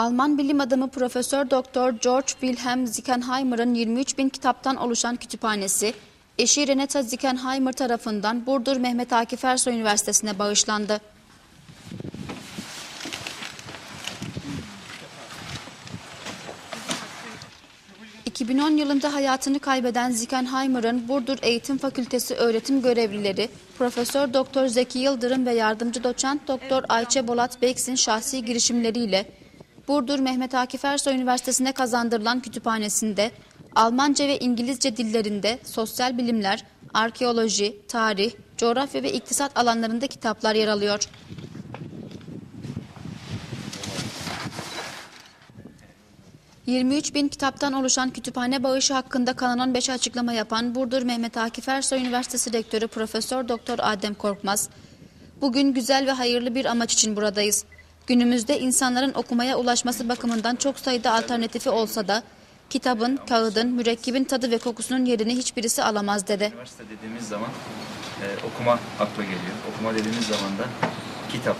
Alman bilim adamı Profesör Doktor George Wilhelm Zickenheimer'ın 23 bin kitaptan oluşan kütüphanesi, eşi Renata Zickenheimer tarafından Burdur Mehmet Akif Ersoy Üniversitesi'ne bağışlandı. ...2010 yılında hayatını kaybeden Zickenheimer'ın Burdur Eğitim Fakültesi öğretim görevlileri... ...Profesör Doktor Zeki Yıldırım ve yardımcı doçent Doktor Ayça Bolat Beks'in şahsi girişimleriyle... Burdur Mehmet Akif Ersoy Üniversitesi'ne kazandırılan kütüphanesinde... ...Almanca ve İngilizce dillerinde sosyal bilimler, arkeoloji, tarih, coğrafya ve iktisat alanlarında kitaplar yer alıyor. ...23 bin kitaptan oluşan kütüphane bağışı hakkında Kanal 15 açıklama yapan Burdur Mehmet Akif Ersoy Üniversitesi Rektörü Profesör Doktor Adem Korkmaz, "Bugün güzel ve hayırlı bir amaç için buradayız. Günümüzde insanların okumaya ulaşması bakımından çok sayıda alternatifi olsa da kitabın, kağıdın, mürekkebin tadı ve kokusunun yerini hiçbirisi alamaz." dedi. Üniversite dediğimiz zaman e, okuma akla geliyor. Okuma dediğimiz zaman da kitap.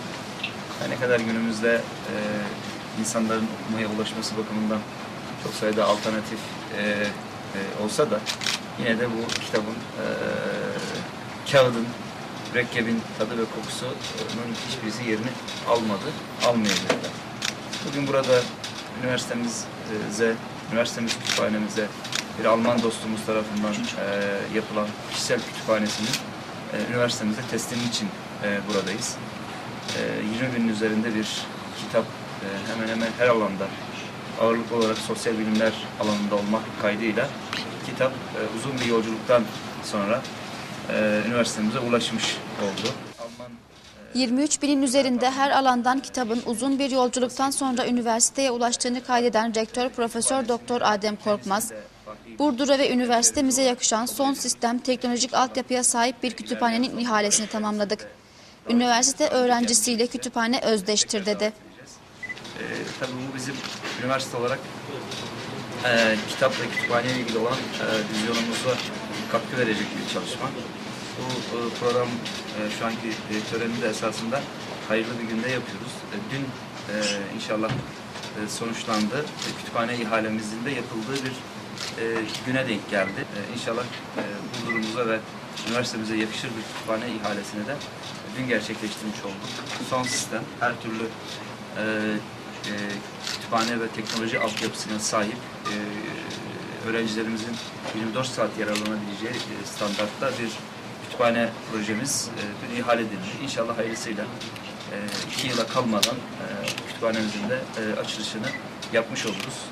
Yani ne kadar günümüzde e, insanların okumaya ulaşması bakımından çok sayıda alternatif e, e, olsa da yine de bu kitabın e, kağıdın, mürekkebin tadı ve kokusunun hiçbirisi yerini almadı, almayacaklar. Bugün burada üniversitemize, üniversitemiz kütüphanemize bir Alman dostumuz tarafından e, yapılan kişisel kütüphanesinin e, üniversitemize teslimi için e, buradayız. E, 20 binin üzerinde bir kitap e, hemen hemen her alanda ağırlıklı olarak sosyal bilimler alanında olmak kaydıyla kitap e, uzun bir yolculuktan sonra e, üniversitemize ulaşmış oldu. Alman e, 23 binin üzerinde her alandan kitabın uzun bir yolculuktan sonra üniversiteye ulaştığını kaydeden Rektör Profesör Doktor Adem Korkmaz, Burdur'a ve üniversitemize yakışan son sistem teknolojik altyapıya sahip bir kütüphanenin ihalesini tamamladık. Üniversite öğrencisiyle kütüphane özdeştir dedi. E, tabii bu bizim üniversite olarak e, kitap ve kütüphaneyle ilgili olan e, vizyonumuza katkı verecek bir çalışma. Bu e, program e, şu anki e, töreni de esasında hayırlı bir günde yapıyoruz. E, dün inşallah sonuçlandı. Kütüphane ihalemizin de yapıldığı bir güne denk geldi. E, inşallah e, Burdur'umuza ve üniversitemize yakışır bir kütüphane ihalesini de dün gerçekleştirmiş olduk. Son sistem her türlü kütüphane ve teknoloji altyapısına sahip öğrencilerimizin 24 saat yararlanabileceği e, standartta bir kütüphane projemiz e, dün ihale edildi. İnşallah hayırlısıyla e, iki yıla kalmadan kütüphanemizin de açılışını yapmış oluruz.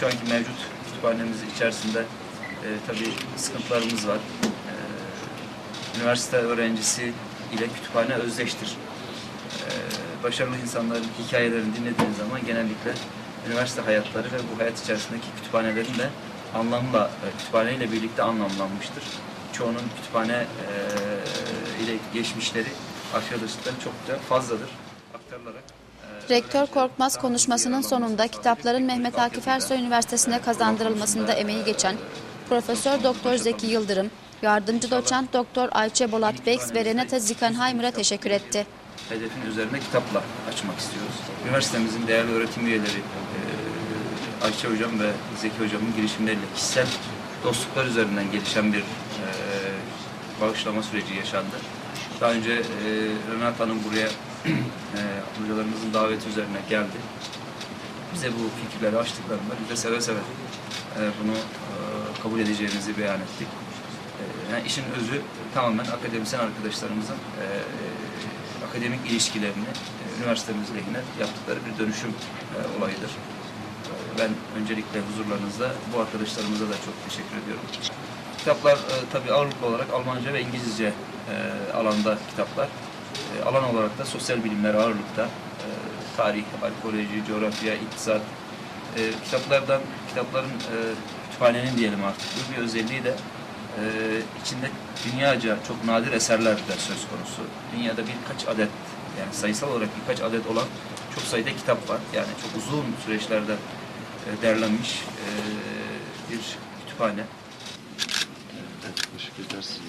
Şu anki mevcut kütüphanemiz içerisinde tabii sıkıntılarımız var. Üniversite öğrencisi ile kütüphane özdeştir. Başarılı insanların hikayelerini dinlediğiniz zaman genellikle üniversite hayatları ve bu hayat içerisindeki kütüphanelerin de anlamla, e, kütüphaneyle birlikte anlamlanmıştır. Çoğunun kütüphane e, ile geçmişleri, arkadaşlıkları çok da fazladır. Aktarılarak e, Rektör Korkmaz konuşmasının sonunda kitapların Mehmet Akif Ersoy Üniversitesi'ne kazandırılmasında emeği geçen Profesör Doktor Zeki Yıldırım, yardımcı doçent Doktor Ayça Bolat Beks ve Renata Zickenheimer'a teşekkür etti. Hedefin üzerine kitapla açmak istiyoruz. Üniversitemizin değerli öğretim üyeleri e, Hocam ve Zeki Hocam'ın girişimleriyle kişisel dostluklar üzerinden gelişen bir e, bağışlama süreci yaşandı. Daha önce e, Renat Hanım buraya e, hocalarımızın daveti üzerine geldi. Bize bu fikirleri açtıklarında biz de seve seve e, bunu kabul edeceğimizi beyan ettik. E, yani işin özü tamamen akademisyen arkadaşlarımızın akademik ilişkilerini e, üniversitemiz lehine yaptıkları bir dönüşüm e, olayıdır. E, ben öncelikle huzurlarınızda bu arkadaşlarımıza da çok teşekkür ediyorum. Kitaplar e, tabii ağırlıklı olarak Almanca ve İngilizce alanda kitaplar. Alan olarak da sosyal bilimler ağırlıkta. Tarih, arkeoloji, coğrafya, iktisat. Kitaplardan, kitapların e, kütüphanenin diyelim artık bu bir özelliği de e, içinde dünyaca çok nadir eserler de söz konusu. Dünyada birkaç adet yani sayısal olarak birkaç adet olan çok sayıda kitap var. Yani çok uzun süreçlerde e, derlenmiş e, bir kütüphane. Evet, teşekkür ederiz.